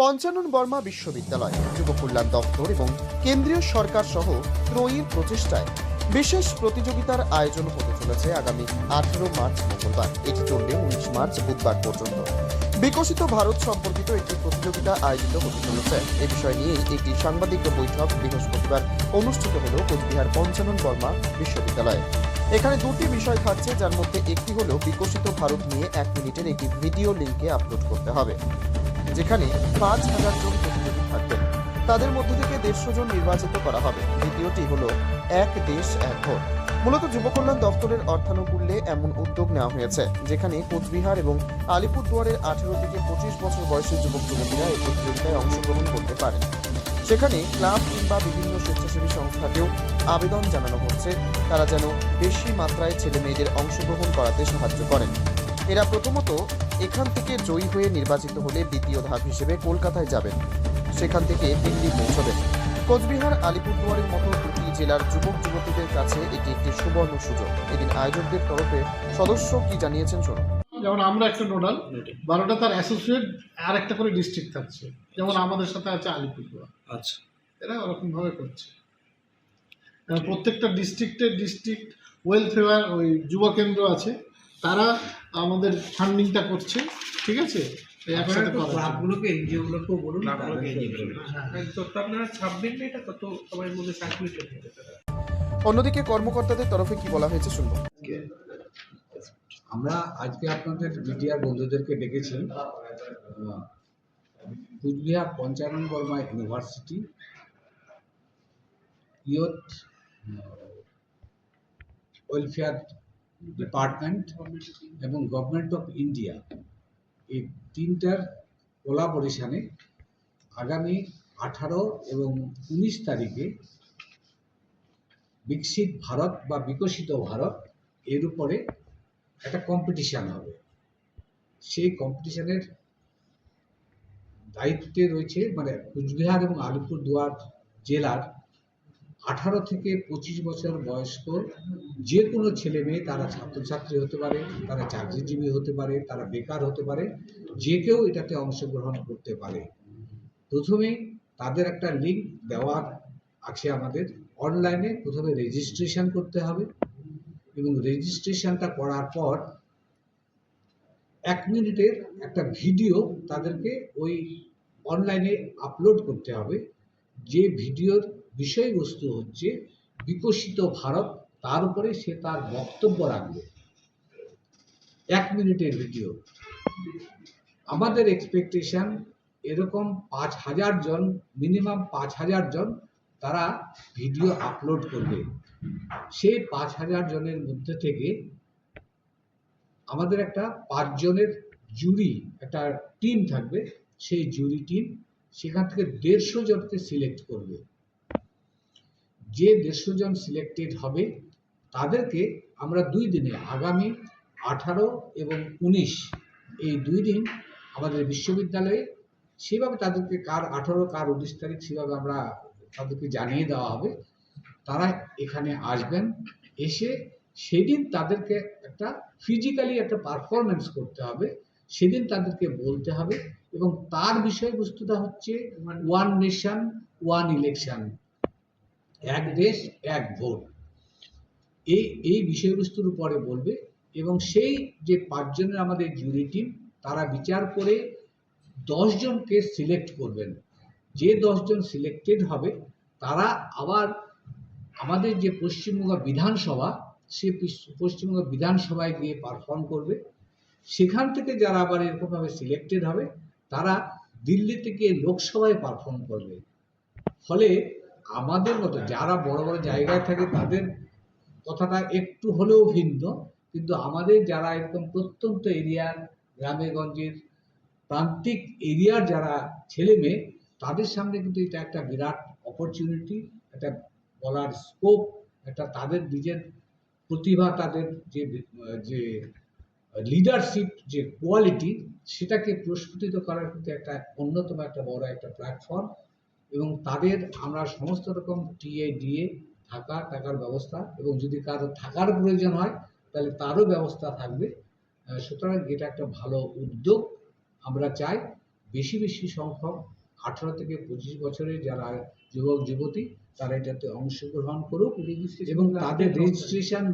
পঞ্চানন বর্মা বিশ্ববিদ্যালয়, যুব কল্যাণ দপ্তর এবং কেন্দ্রীয় সরকার সহ ত্রয়ীর প্রচেষ্টায় বিশেষ প্রতিযোগিতার আয়োজন হতে চলেছে আগামী আঠেরো মার্চ মঙ্গলবার। এটি চলবে উনিশ মার্চ বুধবার পর্যন্ত। বিকশিত ভারত সম্পর্কিত একটি প্রতিযোগিতা আয়োজিত হতে চলেছে। এ বিষয় নিয়ে একটি সাংবাদিক বৈঠক বৃহস্পতিবার অনুষ্ঠিত হল কোচবিহার পঞ্চানন বর্মা বিশ্ববিদ্যালয়ে। এখানে দুটি বিষয় থাকছে, যার মধ্যে একটি হলো বিকশিত ভারত নিয়ে এক মিনিটের একটি ভিডিও লিঙ্কে আপলোড করতে হবে। যেখানে পাঁচ হাজার জন প্রতিযোগী থাকবেন। তাদের মধ্য থেকে দেড়শো জন নির্বাচিত করা হবে। দ্বিতীয়টি হলো এক দেশ, এক ভোট। মূলত যুব কল্যাণ দপ্তরের অর্থানুকূল্যে এমন উদ্যোগ নেওয়া হয়েছে, যেখানে কোচবিহার এবং আলিপুরদুয়ারের আঠেরো থেকে পঁচিশ বছর বয়সী যুবক যুবতীরা এই প্রতিযোগিতায় অংশগ্রহণ করতে পারেন। সেখানে ক্লাব কিংবা বিভিন্ন স্বেচ্ছাসেবী সংস্থাকেও আবেদন জানানো হচ্ছে। তারা যেন বেশি মাত্রায় ছেলে মেয়েদের অংশগ্রহণ করাতে সাহায্য করেন। এরা প্রথমত এখান থেকে জয়ী হয়ে নির্বাচিত হলে দ্বিতীয় ধাপ হিসেবে কলকাতায় যাবেন। সেখান থেকে দিল্লি পৌঁছবেন। কোচবিহার আলিপুরদুয়ারের মতো দুটি জেলার যুবক যুবতীদের কাছে এটি একটি সুবর্ণ সুযোগ। এদিন আয়োজকদের তরফে সদস্য কি জানিয়েছেন শুনুন। যেমন আমরা একটা নোডাল বারোটা তার অ্যাসোসিয়েট আর একটা করে ডিস্ট্রিক্ট থাকছে। যেমন আমাদের সাথে আছে আলিপুরদুয়ার। আচ্ছা। এরা ওরকমভাবে করছে। প্রত্যেকটা ডিস্ট্রিক্টের ডিস্ট্রিক্ট ওয়েলফেয়ার ওই যুব কেন্দ্র আছে। তারা আমাদের ফান্ডিংটা করছে ঠিক আছে। ক্লাবগুলোকে এনজিওগুলোকেও বলুন। হ্যাঁ, তো তো আপনারা ছাপবেন না এটা কত সময়ের মধ্যে সার্কুলেট অন্যদিকে কর্মকর্তাদের তরফে কি বলা হয়েছে শুনব আমরা আজকে আপনাদের মিডিয়ার বন্ধুদেরকে ডেকেছি Coochbehar Panchanan Barma university youth welfare department এবং গভর্নমেন্ট অফ ইন্ডিয়া এই তিনটার কোলাবোরেশনে আগামী আঠারো এবং উনিশ তারিখে বিকশিত ভারত বা বিকশিত ভারত এর উপরে একটা কম্পিটিশান হবে। সেই কম্পিটিশানের দায়িত্বে রয়েছে মানে কুচবিহার এবং আলিপুরদুয়ার জেলার আঠারো থেকে পঁচিশ বছর বয়স্ক যে কোনো ছেলে মেয়ে, তারা ছাত্রছাত্রী হতে পারে, তারা চাকরিজীবী হতে পারে, তারা বেকার হতে পারে, যে কেউ এটাতে অংশগ্রহণ করতে পারে। প্রথমে তাদের একটা লিঙ্ক দেওয়া আছে আমাদের। অনলাইনে প্রথমে রেজিস্ট্রেশন করতে হবে এবং রেজিস্ট্রেশনটা করার পর এক মিনিটের একটা ভিডিও তাদেরকে ওই অনলাইনে আপলোড করতে হবে। যে ভিডিওর বিষয়বস্তু হচ্ছে বিকশিত ভারত তার উপরে সে তার বক্তব্য রাখবে। এক মিনিটের ভিডিও। আমাদের এক্সপেকটেশন এরকম পাঁচ হাজার জন মিনিমাম পাঁচ হাজার জন তারা ভিডিও আপলোড করবে। সেই পাঁচ হাজার জনের মধ্যে থেকে আমাদের একটা পাঁচজনের জুরি একটা টিম থাকবে। সেই জুরি টিম সেখান থেকে দেড়শো জনকে সিলেক্ট করবে। যে দেড়শো জন সিলেক্টেড হবে তাদেরকে আমরা দুই দিনে আগামী আঠারো এবং উনিশ এই দুই দিন আমাদের বিশ্ববিদ্যালয়ে সেভাবে তাদেরকে কার আঠারো কার উনিশ তারিখ সেভাবে আমরা তাদেরকে জানিয়ে দেওয়া হবে। তারা এখানে আসবেন এসে সেদিন তাদেরকে একটা ফিজিক্যালি একটা পারফরমেন্স করতে হবে সেদিন তাদেরকে বলতে হবে এবং তার বিষয়বস্তুটা হচ্ছে ওয়ান নেশন ওয়ান ইলেকশন এক দেশ, এক ভোট। এই এই বিষয়বস্তুর উপরে বলবে এবং সেই যে পাঁচজনের আমাদের জুরি টিম তারা বিচার করে দশজনকে সিলেক্ট করবেন। যে দশজন সিলেক্টেড হবে, তারা আবার আমাদের যে পশ্চিমবঙ্গ বিধানসভা, সে পশ্চিমবঙ্গ বিধানসভায় গিয়ে পারফর্ম করবে। সেখান থেকে যারা আবার এরকমভাবে সিলেক্টেড হবে, তারা দিল্লি থেকে লোকসভায় পারফর্ম করবে। ফলে আমাদের মতো যারা বড় বড় জায়গায় থাকে তাদের কথাটা একটু হলেও ভিন্ন কিন্তু আমাদের যারা একদম প্রত্যন্ত এরিয়ার গ্রামে গঞ্জের প্রান্তিক এরিয়ার যারা ছেলে মেয়ে তাদের সামনে কিন্তু এটা একটা বিরাট অপরচুনিটি একটা বলার স্কোপ একটা তাদের নিজের প্রতিভা তাদের যে যে লিডারশিপ যে কোয়ালিটি সেটাকে প্রস্ফুটিত করার কিন্তু একটা অন্যতম একটা বড় একটা প্ল্যাটফর্ম এবং তাদের আমরা সমস্ত রকম টিএ ডিএ থাকা টাকার ব্যবস্থা এবং যদি কারও থাকার প্রয়োজন হয় তাহলে তারও ব্যবস্থা থাকবে। সুতরাং এটা একটা ভালো উদ্যোগ। আমরা চাই বেশি বেশি সংখ্যক আঠারো থেকে পঁচিশ বছরের যারা যুবক যুবতী তারা এটাতে অংশগ্রহণ করুক এবং তাদের রেজিস্ট্রেশন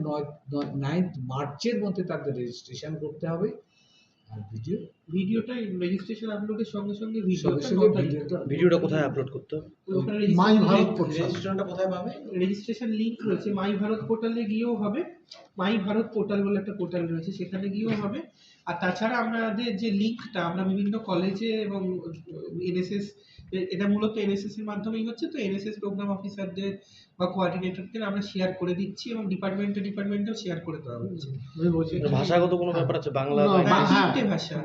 নাইন্থ মার্চের মধ্যে তাদের রেজিস্ট্রেশন করতে হবে। আর ভিডিও ভিডিওটা রেজিস্ট্রেশন আপলোডের সঙ্গে সঙ্গে ভিডিওটা ভিডিওটা কোথায় আপলোড করতে হবে? মাই ভারত পোর্টাল রেজিস্ট্রেশনটা কোথায় পাবে? রেজিস্ট্রেশন লিংক রয়েছে মাই ভারত পোর্টালে গিয়েও হবে। মাই ভারত পোর্টাল বলে একটা পোর্টাল রয়েছে সেখানে গিয়েও হবে। আর তাছাড়া আমাদের যে লিঙ্কটা আমরা বিভিন্ন কলেজে এবং এনএসএস এটা মূলত এনএসএস এর মাধ্যমেই হচ্ছে তো এনএসএস প্রোগ্রাম অফিসারদের বা কোঅর্ডিনেটরদের আমরা শেয়ার করে দিচ্ছি এবং ডিপার্টমেন্টে ডিপার্টমেন্টেও শেয়ার করে দেওয়া হচ্ছে। ভাষাগত কোনো ব্যাপার আছে? বাংলা।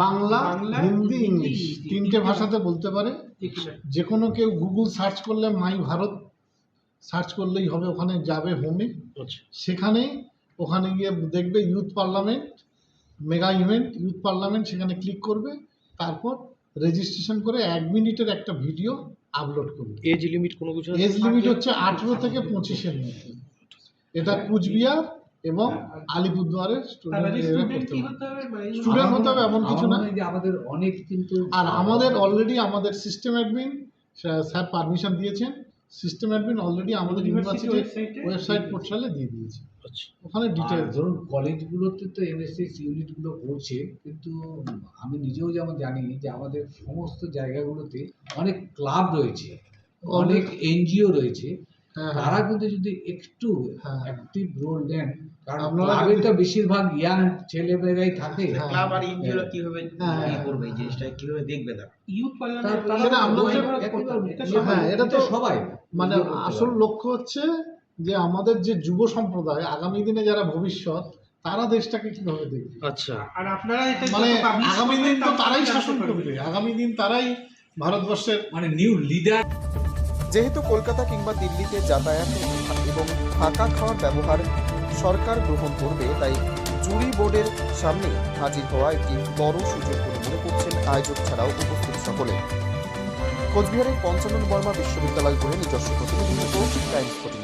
বাংলা বাংলা, হিন্দি ইংলিশ। তিনটে তিনটে ভাষাতে বলতে পারে। যে কোনো কেউ গুগল সার্চ করলে মাই ভারত সার্চ করলেই হবে ওখানে যাবে হোমে আচ্ছা। সেখানে ওখানে গিয়ে দেখবে youth parliament mega event youth parliament সেখানে ক্লিক করবে। তারপর রেজিস্ট্রেশন করে এক মিনিটের একটা ভিডিও আপলোড করবে। এজ লিমিট কোনো কিছু এজ লিমিট হচ্ছে আঠেরো থেকে পঁচিশের মধ্যে। এটা কুচবিহার এবং আলিপুরদুয়ারের স্টুডেন্ট স্টুডেন্ট হতে হবে? মানে হতে হবে এমন কিছু না। হয় আমাদের অনেক কিন্তু আর আমাদের অলরেডি আমাদের সিস্টেম অ্যাডমিন স্যার পারমিশন দিয়েছেন। সিস্টেম অ্যাডমিন অলরেডি আমাদের ইউনিভার্সিটি ওয়েবসাইট পোর্টালে দিয়ে দিয়েছে। আচ্ছা। ওখানে আর ডিটেলস ধরুন কলেজগুলোতে তো এনএসএস ইউনিটগুলো করছে কিন্তু আমি নিজেও যেমন জানি যে আমাদের সমস্ত জায়গাগুলোতে অনেক ক্লাব রয়েছে অনেক এনজিও রয়েছে। হ্যাঁ তারা হ্যাঁ কিন্তু যদি একটু হ্যাঁ। অ্যাক্টিভ রোল নেন কারণ ক্লাবে তো বেশিরভাগ ইয়াং ছেলেমেয়েরাই থাকে হ্যাঁ। ক্লাব আর এনজিওরা কীভাবে হ্যাঁ। ইয়ে করবে এই জিনিসটা কীভাবে দেখবে তারা? ইউথ পার্লামেন্ট তারা সেটা তো আমরা বই- যে- এটা সবাই- হ্যাঁ, তো- সবাই। মানে আসল লক্ষ্য হচ্ছে যে আমাদের যে যুব সম্প্রদায় আগামী দিনে যারা ভবিষ্যৎ তারা দেশটাকে কীভাবে দেখবে? আচ্ছা। আর আপনারা মানে আগামী দিন তো তারাই শাসন করবে। আগামী দিন তারাই ভারতবর্ষের মানে নিউ লিডার যেহেতু কলকাতা কিংবা দিল্লিতে যাতায়াত এবং থাকা খাওয়ার ব্যবহার সরকার গ্রহণ করবে, তাই জুরি বোর্ডের সামনে হাজির হওয়া একটি বড় সুযোগ বলে মনে করছেন আয়োজক ছাড়াও উপস্থিত সকলে। কোচবিহারের পঞ্চানন বর্মা বিশ্ববিদ্যালয় গড়ে নিজস্ব প্রতিনিধি টাইমস ফোর্টিন